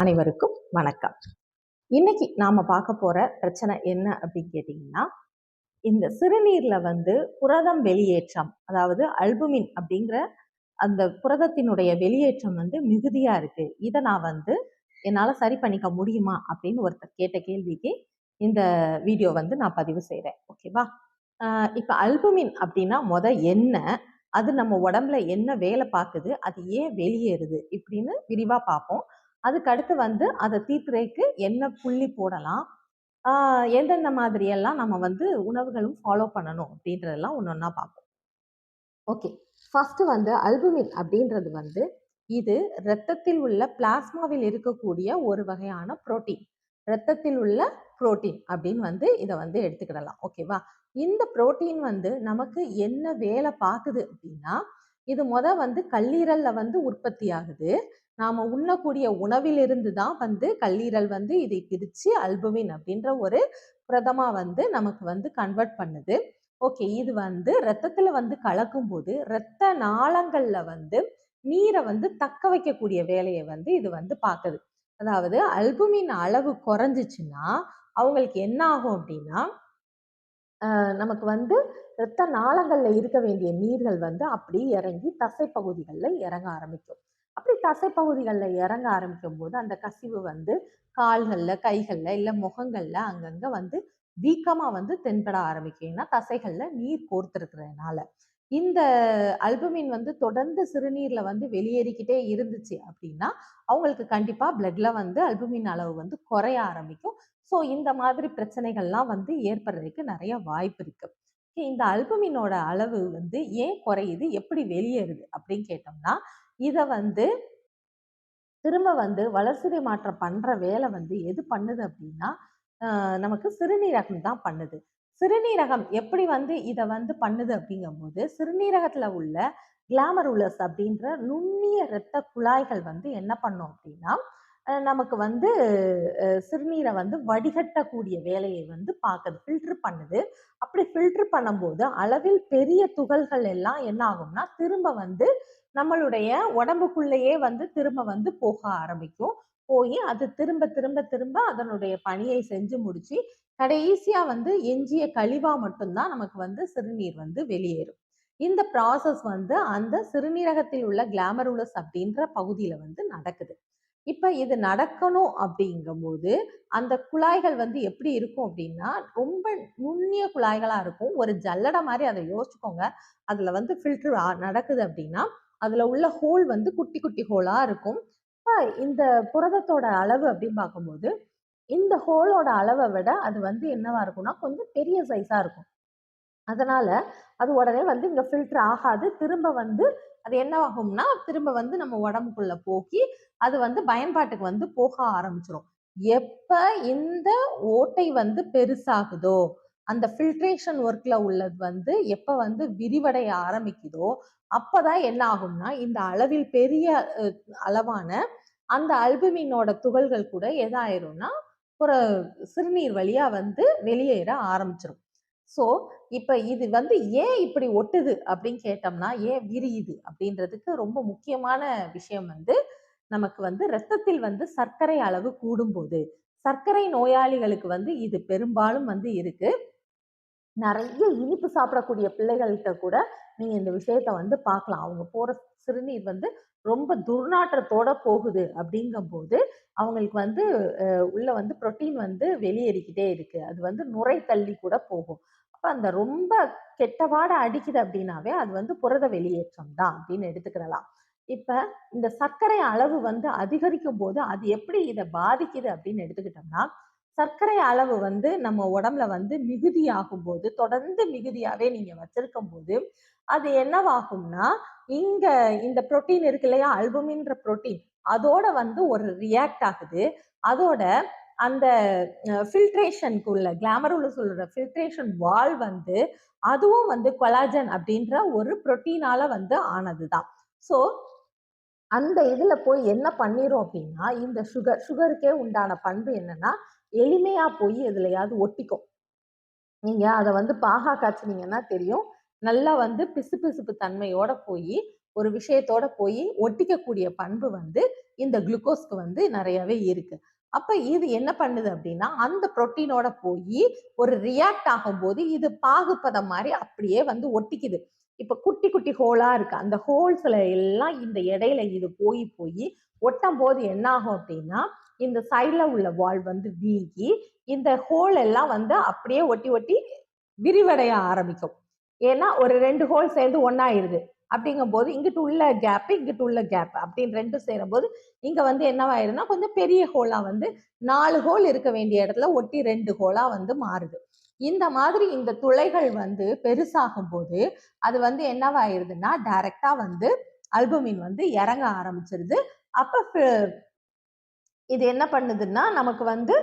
அனைவருக்கும் வணக்கம். இன்னைக்கு நாம பார்க்க போற பிரச்சனை என்ன அப்படின்னு கேட்டிங்கன்னா இந்த சிறுநீர்ல வந்து புரதம் வெளியேற்றம் அதாவது அல்புமின் அப்படிங்கிற அந்த புரதத்தினுடைய வெளியேற்றம் வந்து மிகுதியா இருக்கு. இதை நான் வந்து என்னால சரி பண்ணிக்க முடியுமா அப்படின்னு ஒருத்தர் கேட்ட கேள்விக்கு இந்த வீடியோ வந்து நான் பதிவு செய்கிறேன் ஓகேவா இப்போ இப்ப அல்புமின் அப்படின்னா முத என்ன அது நம்ம உடம்புல என்ன வேலை பார்க்குது அது ஏன் வெளியேறுது இப்படின்னு விரிவா பார்ப்போம். அதுக்கு அடுத்து வந்து அதை தீத்துறைக்கு என்ன புள்ளி போடலாம்? எந்தெந்த மாதிரியெல்லாம் நம்ம வந்து உணவுகளும் ஃபாலோ பண்ணணும் அப்படின்றதெல்லாம் ஒன்று ஒன்றா பார்ப்போம். ஓகே ஃபர்ஸ்ட் வந்து அல்புமின் அப்படின்றது வந்து இது இரத்தத்தில் உள்ள பிளாஸ்மாவில் இருக்கக்கூடிய ஒரு வகையான புரோட்டீன் இரத்தத்தில் உள்ள புரோட்டீன் அப்படின்னு வந்து இதை வந்து எடுத்துக்கிடலாம். ஓகேவா இந்த புரோட்டீன் வந்து நமக்கு என்ன வேலை பார்க்குது அப்படின்னா இது முத வந்து கல்லீரல்ல வந்து உற்பத்தி ஆகுது. நாம உண்ணக்கூடிய உணவிலிருந்து தான் வந்து கல்லீரல் வந்து இதை பிரிச்சு அல்புமின் அப்படின்ற ஒரு புரதமா வந்து நமக்கு வந்து கன்வெர்ட் பண்ணுது. ஓகே இது வந்து ரத்தத்துல வந்து கலக்கும் போது ரத்த நாளங்கள்ல வந்து நீரை வந்து தக்க வைக்கக்கூடிய வேலையை வந்து இது வந்து பார்க்குது. அதாவது அல்புமின் அளவு குறைஞ்சிச்சுன்னா அவங்களுக்கு என்ன ஆகும் அப்படின்னா நமக்கு வந்து இரத்த நாளங்களில் இருக்க வேண்டிய நீர்கள் வந்து அப்படி இறங்கி தசை பகுதிகளில் இறங்க ஆரம்பிக்கும். தசை பகுதிகளில் இறங்க ஆரம்பிக்கும் போது அந்த கசிவு வந்து கால்கள்ல கைகள்ல இல்லை முகங்கள்ல அங்கங்க வந்து வீக்கமா வந்து தென்பட ஆரம்பிக்கும். ஏன்னா தசைகள்ல நீர் கோர்த்துருக்கிறதுனால. இந்த அல்புமின் வந்து தொடர்ந்து சிறுநீர்ல வந்து வெளியேறிக்கிட்டே இருந்துச்சு அப்படின்னா அவங்களுக்கு கண்டிப்பா பிளட்ல வந்து அல்புமின் அளவு வந்து குறைய ஆரம்பிக்கும். ஸோ இந்த மாதிரி பிரச்சனைகள்லாம் வந்து ஏற்படுறதுக்கு நிறைய வாய்ப்பு இருக்கு. இந்த அல்புமினோட அளவு வந்து ஏன் குறையுது? எப்படி வெளியேறுது? அப்படின்னு கேட்டோம்னா இதை வந்து திரும்ப வந்து வளர்சிதை மாற்றம் பண்ற வேலை வந்து எது பண்ணுது அப்படின்னா நமக்கு சிறுநீரகம் தான் பண்ணுது. சிறுநீரகம் எப்படி வந்து இதை வந்து பண்ணுது அப்படிங்கும்போது சிறுநீரகத்துல உள்ள கிளாமருலஸ் அப்படின்ற நுண்ணிய இரத்த குழாய்கள் வந்து என்ன பண்ணும் அப்படின்னா நமக்கு வந்து சிறுநீரை வந்து வடிகட்டக்கூடிய வேலையை வந்து பார்க்குது ஃபில்டர் பண்ணுது. அப்படி ஃபில்டர் பண்ணும்போது அளவில் பெரிய துகள்கள் எல்லாம் என்ன ஆகும்னா திரும்ப வந்து நம்மளுடைய உடம்புக்குள்ளேயே வந்து திரும்ப வந்து போக ஆரம்பிக்கும். போய் அது திரும்ப திரும்ப திரும்ப அதனுடைய பணியை செஞ்சு முடிச்சு கடைசியா வந்து எஞ்சிய கழிவா மட்டும்தான் நமக்கு வந்து சிறுநீர் வந்து வெளியேறும். இந்த ப்ராசஸ் வந்து அந்த சிறுநீரகத்தில் உள்ள கிளாமருலஸ் அப்படின்ற பகுதியில வந்து நடக்குது. இப்ப இது நடக்கணும் அப்படிங்கும்போது அந்த குழாய்கள் வந்து எப்படி இருக்கும் அப்படின்னா ரொம்ப நுண்ணிய குழாய்களா இருக்கும். ஒரு ஜல்லடை மாதிரி அதை யோசிச்சுக்கோங்க. அதுல வந்து ஃபில்டர் நடக்குது அப்படின்னா அதுல உள்ள ஹோல் வந்து குட்டி குட்டி ஹோலா இருக்கும். இந்த புரதத்தோட அளவு அப்படின்னு பார்க்கும்போது இந்த ஹோலோட அளவை விட அது வந்து என்னவா இருக்கும்னா கொஞ்சம் பெரிய சைஸா இருக்கும். அதனால அது உடனே வந்து இங்க ஃபில்டர் ஆகாது. திரும்ப வந்து அது என்ன ஆகும்னா திரும்ப வந்து நம்ம உடம்புக்குள்ள போக்கி அது வந்து பயன்பாட்டுக்கு வந்து போக ஆரம்பிச்சிடும் எப்ப இந்த ஓட்டை வந்து பெருசாகுதோ அந்த ஃபில்ட்ரேஷன் ஒர்க்ல உள்ளது வந்து எப்ப வந்து விரிவடைய ஆரம்பிக்குதோ அப்பதான் என்ன ஆகும்னா இந்த அளவில் பெரிய அளவான அந்த அல்புமினோட துகள்கள் கூட எதாயிரும்னா ஒரு சிறுநீர் வழியா வந்து வெளியேற ஆரம்பிச்சிரும். ஸோ இப்போ இது வந்து ஏன் இப்படி ஒட்டுது அப்படின்னு கேட்டோம்னா ஏன் விரியுது அப்படின்றதுக்கு ரொம்ப முக்கியமான விஷயம் வந்து நமக்கு வந்து ரத்தத்தில் வந்து சர்க்கரை அளவு கூடும்போது சர்க்கரை நோயாளிகளுக்கு வந்து இது பெரும்பாலும் வந்து இருக்கு. நிறைய இனிப்பு சாப்பிடக்கூடிய பிள்ளைகள்கிட்ட கூட நீங்க இந்த விஷயத்த வந்து பார்க்கலாம். அவங்க போற சிறுநீர் வந்து ரொம்ப துர்நாற்றத்தோட போகுது அப்படிங்கும்போது அவங்களுக்கு வந்து உள்ள வந்து புரோட்டீன் வந்து வெளியேறிக்கிட்டே இருக்கு. அது வந்து நுரை தள்ளி கூட போகும். அப்ப அந்த ரொம்ப கெட்டவாட அடிக்குது அப்படின்னாவே அது வந்து புரத வெளியேற்றம் தான் அப்படின்னு எடுத்துக்கிடலாம். இப்ப இந்த சர்க்கரை அளவு வந்து அதிகரிக்கும் போது அது எப்படி இதை பாதிக்குது அப்படின்னு எடுத்துக்கிட்டோம்னா சர்க்கரை அளவு வந்து நம்ம உடம்புல வந்து மிகுதியாகும் போது தொடர்ந்து மிகுதியாவே நீங்க வச்சிருக்கும் போது அது என்னவாகும்னா இங்க இந்த புரோட்டீன் இருக்கு இல்லையா? அல்புமின்ற புரோட்டீன். அதோட வந்து ஒரு ரியாக்ட் ஆகுது. அதோட அந்த ஃபில்ட்ரேஷனுக்கு உள்ள கிளாமருல சொல்ற ஃபில்ட்ரேஷன் வால் வந்து அதுவும் வந்து கொலாஜன் அப்படின்ற ஒரு புரோட்டீனால வந்து ஆனதுதான். ஸோ அந்த இதுல போய் என்ன பண்ணிரும் அப்படின்னா இந்த சுகர் சுகருக்கே உண்டான பண்பு என்னன்னா எளிமையா போய் எதுலையாவது ஒட்டிக்கும். நீங்க அதை வந்து பாகா காய்ச்சினீங்கன்னா தெரியும். நல்லா வந்து பிசு பிசுப்பு தன்மையோட போய் ஒரு விஷயத்தோட போய் ஒட்டிக்கக்கூடிய பண்பு வந்து இந்த குளுக்கோஸ்க்கு வந்து நிறையவே இருக்கு. அப்ப இது என்ன பண்ணுது அப்படின்னா அந்த புரோட்டீனோட போய் ஒரு ரியாக்ட் ஆகும்போது இது பாகுப்பதம் மாதிரி அப்படியே வந்து ஒட்டிக்குது. இப்ப குட்டி குட்டி ஹோலா இருக்கு. அந்த ஹோல்ஸ்ல எல்லாம் இந்த இடையில இது போய் போய் ஒட்டும் போது என்ன ஆகும் அப்படின்னா இந்த சைட்ல உள்ள வால் வந்து வீங்கி இந்த ஹோல் எல்லாம் வந்து அப்படியே ஒட்டி ஒட்டி விரிவடைய ஆரம்பிக்கும். ஏன்னா ஒரு ரெண்டு ஹோல் சேர்ந்து ஒன்னாயிருது அப்படிங்கும் போது இங்கிட்டு உள்ள கேப் இங்கிட்டு உள்ள கேப் அப்படின்னு ரெண்டும் சேரும் போது இங்க வந்து என்னவாயிருதுன்னா கொஞ்சம் பெரிய ஹோலா வந்து நாலு ஹோல் இருக்க வேண்டிய இடத்துல ஒட்டி ரெண்டு ஹோலா வந்து மாறுது. இந்த மாதிரி இந்த துளைகள் வந்து பெருசாகும் போது அது வந்து என்னவாயிருதுன்னா டைரக்டா வந்து அல்புமின் வந்து இறங்க ஆரம்பிச்சிருது. அப்ப இது என்ன பண்ணுதுன்னா நமக்கு வந்து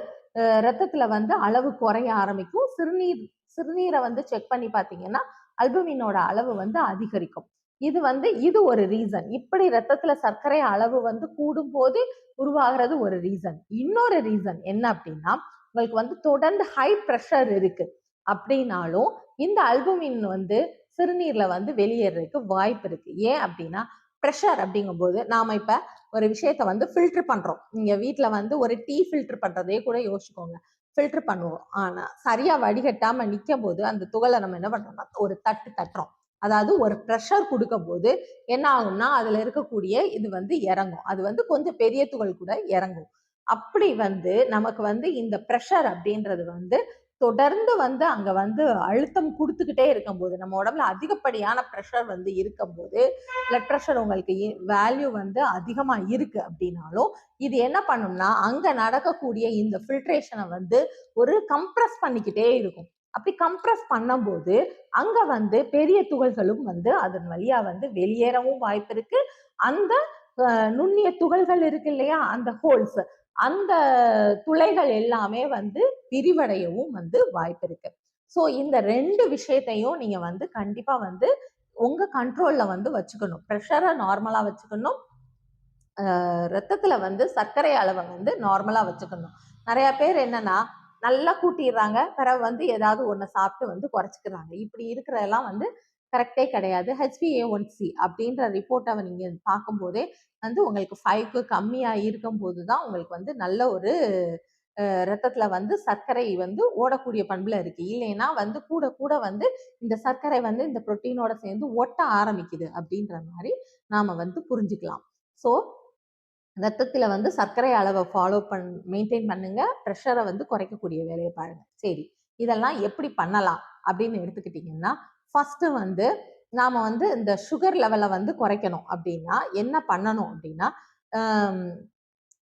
ரத்தத்துல வந்து அளவு குறைய ஆரம்பிக்கும். சிறுநீர் சிறுநீரை வந்து செக் பண்ணி பார்த்தீங்கன்னா அல்புமினோட அளவு வந்து அதிகரிக்கும். இது வந்து இது ஒரு ரீசன் இப்படி ரத்தத்துல சர்க்கரை அளவு வந்து கூடும் போது உருவாகிறது ஒரு ரீசன் இன்னொரு ரீசன் என்ன அப்படின்னா உங்களுக்கு வந்து தொடர்ந்து ஹை ப்ரெஷர் இருக்கு. அப்படின்னாலும் இந்த அல்புமின் வந்து சிறுநீர்ல வந்து வெளியேறதுக்கு வாய்ப்பு இருக்கு. ஏன் அப்படின்னா ப்ரெஷர் அப்படிங்கும்போது நாம இப்போ ஒரு விஷயத்த வந்து ஃபில்டர் பண்றோம். நீங்கள் வீட்டில் வந்து ஒரு டீ ஃபில்டர் பண்றதே கூட யோசிச்சுக்கோங்க. ஃபில்டர் பண்ணுவோம். ஆனால் சரியா வடிகட்டாம நிற்கும் போது அந்த துகளை நம்ம என்ன பண்றோம்னா ஒரு தட்டு தட்டுறோம். அதாவது ஒரு ப்ரெஷர் கொடுக்கும் போது என்ன ஆகும்னா அதுல இருக்கக்கூடிய இது வந்து இறங்கும். அது வந்து கொஞ்சம் பெரிய துகள் கூட இறங்கும். அப்படி வந்து நமக்கு வந்து இந்த ப்ரெஷர் அப்படின்றது வந்து தொடர்ந்து வந்து அங்க வந்து அழுத்தம் கொடுத்துக்கிட்டே இருக்கும்போது நம்ம உடம்புல அதிகப்படியான ப்ரெஷர் வந்து இருக்கும்போது பிளட் ப்ரெஷர் உங்களுக்கு வேல்யூ வந்து அதிகமா இருக்கு அப்படின்னாலும் இது என்ன பண்ணும்னா அங்க நடக்கக்கூடிய இந்த ஃபில்ட்ரேஷனை வந்து ஒரு கம்ப்ரஸ் பண்ணிக்கிட்டே இருக்கும். அப்படி கம்ப்ரஸ் பண்ணும்போது அங்க வந்து பெரிய துகள்களும் வந்து அதன் வழியா வந்து வெளியேறவும் வாய்ப்பு இருக்கு. அந்த நுண்ணிய துகள்கள் இருக்கு இல்லையா? அந்த ஹோல்ஸ் அந்த துளைகள் எல்லாமே வந்து விரிவடையவும் வந்து வாய்ப்பு இருக்கு. ஸோ இந்த ரெண்டு விஷயத்தையும் நீங்க வந்து கண்டிப்பா வந்து உங்க கண்ட்ரோல்ல வந்து வச்சுக்கணும். ப்ரெஷரை நார்மலா வச்சுக்கணும். ரத்தத்துல வந்து சர்க்கரை அளவை வந்து நார்மலா வச்சுக்கணும். நிறைய பேர் என்னன்னா நல்லா கூட்டிடுறாங்க. பிறகு வந்து ஏதாவது ஒன்று சாப்பிட்டு வந்து குறைச்சிக்கிறாங்க. இப்படி இருக்கிறதெல்லாம் வந்து கரெக்டே கிடையாது. ஹெச்பிஏ ஒன் சி அப்படின்ற ரிப்போர்ட்டை நீங்கள் பார்க்கும்போதே வந்து உங்களுக்கு ஃபைவ்க்கு கம்மியாக இருக்கும்போது தான் உங்களுக்கு வந்து நல்ல ஒரு ரத்தத்தில் வந்து சர்க்கரை வந்து ஓடக்கூடிய பண்பில் இருக்குது இல்லைன்னா வந்து கூட கூட வந்து இந்த சர்க்கரை வந்து இந்த ப்ரோட்டீனோட சேர்ந்து ஒட்ட ஆரம்பிக்குது அப்படின்ற மாதிரி நாம் வந்து புரிஞ்சுக்கலாம். ஸோ ரத்தத்தில் வந்து சர்க்கரை அளவை ஃபாலோ பண் மெயின்டைன் பண்ணுங்க. ப்ரெஷரை வந்து குறைக்கக்கூடிய வேலையை பாருங்கள் சரி இதெல்லாம் எப்படி பண்ணலாம் அப்படின்னு எடுத்துக்கிட்டிங்கன்னா ஃபஸ்ட்டு வந்து நாம் வந்து இந்த சுகர் லெவலை வந்து குறைக்கணும். அப்படின்னா என்ன பண்ணணும் அப்படின்னா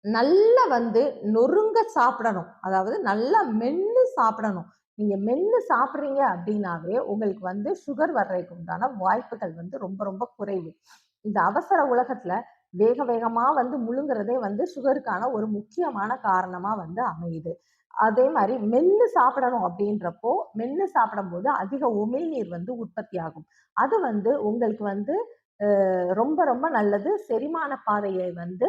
நல்லா வந்து நொறுங்க சாப்பிடணும். அதாவது நல்லா மென்று சாப்பிடணும். நீங்கள் மென்று சாப்பிட்றீங்க அப்படின்னாவே உங்களுக்கு வந்து சுகர் வர்றதுக்கு உண்டான வாய்ப்புகள் வந்து ரொம்ப ரொம்ப குறைவு. இந்த அவசர உலகத்தில் வேக வேகமாக வந்து முழுங்குறதே வந்து சுகருக்கான ஒரு முக்கியமான காரணமாக வந்து அமையுது. அதே மாதிரி மென்னு சாப்பிடணும் அப்படின்றப்போ மென்னு சாப்பிடும்போது அதிக உமிழ்நீர் வந்து உற்பத்தி ஆகும். அது வந்து உங்களுக்கு வந்து ரொம்ப ரொம்ப நல்லது. செரிமான பாதையை வந்து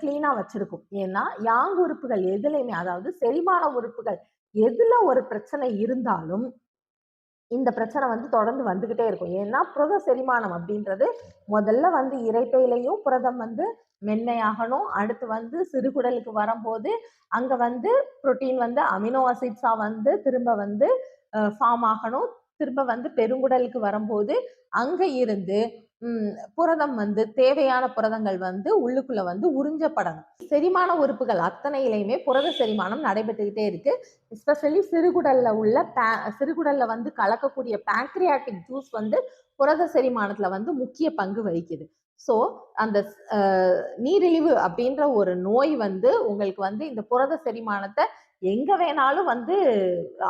கிளீனா வச்சிருக்கும். ஏன்னா யாங் உறுப்புகள் எதுலையுமே அதாவது செரிமான உறுப்புகள் எதுல ஒரு பிரச்சனை இருந்தாலும் இந்த பிரச்சனை வந்து தொடர்ந்து வந்துகிட்டே இருக்கும். ஏன்னா புரத செரிமானம் அப்படின்றது முதல்ல வந்து இறைப்பையிலையும் புரதம் வந்து மென்மையாகணும். அடுத்து வந்து சிறுகுடலுக்கு வரும்போது அங்க வந்து புரோட்டீன் வந்து அமினோ அசிட்ஸா வந்து திரும்ப வந்து ஃபார்ம் ஆகணும். திரும்ப வந்து பெருங்குடலுக்கு வரும்போது அங்க இருந்து புரதம் வந்து தேவையான புரதங்கள் வந்து உள்ளுக்குள்ள வந்து உறிஞ்சப்படணும். செரிமான உறுப்புகள் அத்தனையிலையுமே புரத செரிமானம் நடைபெற்றுக்கிட்டே இருக்கு. எஸ்பெஷலி சிறுகுடல்ல உள்ள பே- சிறுகுடல்ல வந்து கலக்கக்கூடிய பேங்க்ரியாட்டிக் ஜூஸ் வந்து புரத செரிமானத்துல வந்து முக்கிய பங்கு வகிக்குது. ஸோ அந்த நீரிழிவு அப்படின்ற ஒரு நோய் வந்து உங்களுக்கு வந்து இந்த புரத செரிமானத்தை எங்க வேணாலும் வந்து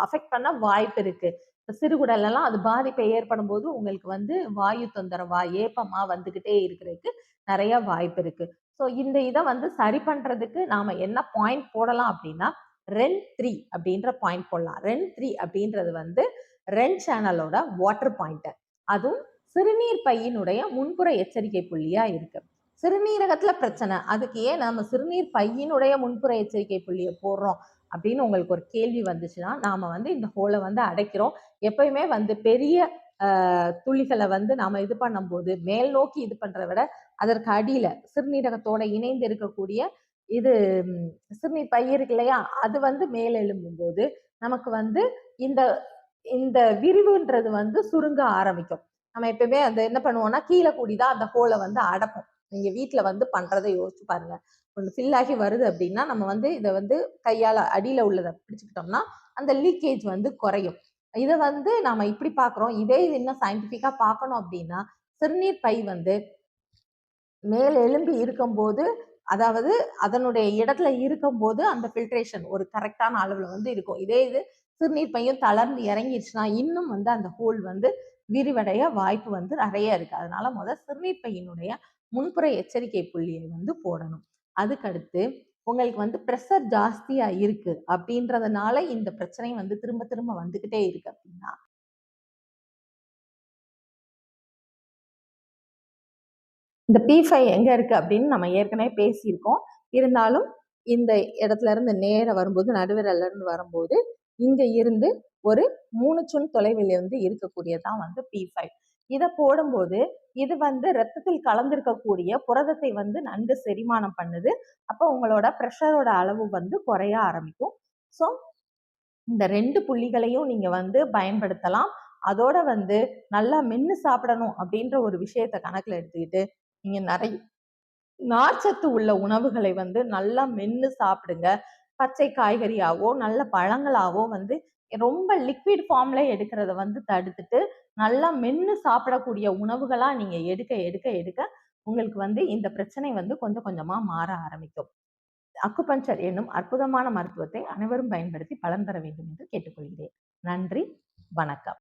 அஃபெக்ட் பண்ண வாய்ப்பு இருக்கு. இப்ப அது பாதிப்பை ஏற்படும் போது உங்களுக்கு வந்து வாயு தொந்தரவா ஏப்பமா வந்துகிட்டே இருக்கிறதுக்கு நிறைய வாய்ப்பு இருக்கு. ஸோ இந்த இதை வந்து சரி பண்றதுக்கு நாம என்ன பாயிண்ட் போடலாம் அப்படின்னா ரென் த்ரீ அப்படின்ற பாயிண்ட் போடலாம். ரென் த்ரீ அப்படின்றது வந்து ரென் சேனலோட வாட்டர் பாயிண்ட் அதுவும் சிறுநீர் பையினுடைய முன்புற எச்சரிக்கை புள்ளியா இருக்கு. சிறுநீரகத்துல பிரச்சனை. அதுக்கு ஏன் நம்ம சிறுநீர் பையினுடைய முன்புற எச்சரிக்கை புள்ளியை போடுறோம்? அப்படின்னு உங்களுக்கு ஒரு கேள்வி வந்துச்சுன்னா நாம வந்து இந்த ஹோலை வந்து அடைக்கிறோம். எப்பயுமே வந்து பெரிய துளிகளை வந்து நாம இது பண்ணும்போது மேல் நோக்கி இது பண்றதை விட அதற்கு அடியில சிறுநீரகத்தோட இணைந்து இருக்கக்கூடிய இது சிறுநீர் பை இருக்கு இல்லையா? அது வந்து மேல் எழும்பும் போது நமக்கு வந்து இந்த இந்த விரிவுன்றது வந்து சுருங்க ஆரம்பிக்கும். நம்ம எப்பயுமே அந்த என்ன பண்ணுவோம்னா கீழே கூடிதான் அந்த ஹோலை வந்து அடப்போம் நீங்க வீட்டுல வந்து பண்றதை யோசிச்சு பாருங்க. ஒன்று ஃபில் ஆகி வருது அப்படின்னா நம்ம வந்து இதை வந்து கையால அடியில உள்ளதை பிடிச்சுக்கிட்டோம்னா அந்த லீக்கேஜ் வந்து குறையும். இதை வந்து நாம இப்படி பார்க்குறோம் இதே இது இன்னும் சயின்டிஃபிக்காக பார்க்கணும் அப்படின்னா சிறுநீர் பை வந்து மேல் எலும்பி இருக்கும்போது அதாவது அதனுடைய இடத்துல இருக்கும்போது அந்த ஃபில்ட்ரேஷன் ஒரு கரெக்டான அளவுல வந்து இருக்கும். இதே இது சிறுநீர் பையும் தளர்ந்து இறங்கிடுச்சுன்னா இன்னும் வந்து அந்த ஹோல் வந்து விரிவடைய வாய்ப்பு வந்து நிறைய இருக்கு. அதனால முதல் சிறுநீர்ப்பையினுடைய முன்புற எச்சரிக்கை புள்ளியை வந்து போடணும். அதுக்கடுத்து உங்களுக்கு வந்து ப்ரெஷர் ஜாஸ்தியா இருக்கு அப்படின்றதுனால இந்த பிரச்சனை வந்து திரும்ப திரும்ப வந்துகிட்டே இருக்கு அப்படின்னா இந்த பி ஃபைவ் எங்க இருக்கு அப்படின்னு நம்ம ஏற்கனவே பேசியிருக்கோம். இருந்தாலும் இந்த இடத்துல இருந்து நேர வரும்போது நடுவிரல்ல இருந்து வரும்போது இங்க இருந்து ஒரு மூணு சுன் தொலைவில் வந்து இருக்கக்கூடியதான் வந்து பி ஃபைவ் இதை போடும்போது இது வந்து ரத்தத்தில் கலந்திருக்கக்கூடிய புரதத்தை வந்து நன்கு செரிமானம் பண்ணுது. அப்போ உங்களோட ப்ரெஷரோட அளவு வந்து குறைய ஆரம்பிக்கும். ஸோ இந்த ரெண்டு புள்ளிகளையும் நீங்கள் வந்து பயன்படுத்தலாம். அதோட வந்து நல்லா மென்று சாப்பிடணும் அப்படின்ற ஒரு விஷயத்த கணக்கில் எடுத்துக்கிட்டு நீங்கள் நிறைய நார்ச்சத்து உள்ள உணவுகளை வந்து நல்லா மென்று சாப்பிடுங்க. பச்சை காய்கறியாவோ நல்ல பழங்களாவோ வந்து ரொம்ப லிக்விட் ஃபார்ம்ல எடுக்கிறத வந்து தடுத்துட்டு நல்லா மென்று சாப்பிடக்கூடிய உணவுகளாக நீங்க எடுக்க எடுக்க எடுக்க உங்களுக்கு வந்து இந்த பிரச்சனை வந்து கொஞ்சம் கொஞ்சமாக மாற ஆரம்பிக்கும். அக்குபஞ்சர் என்னும் அற்புதமான மருத்துவத்தை அனைவரும் பயன்படுத்தி பலன் பெற வேண்டும் என்று கேட்டுக்கொள்கிறேன். நன்றி வணக்கம்.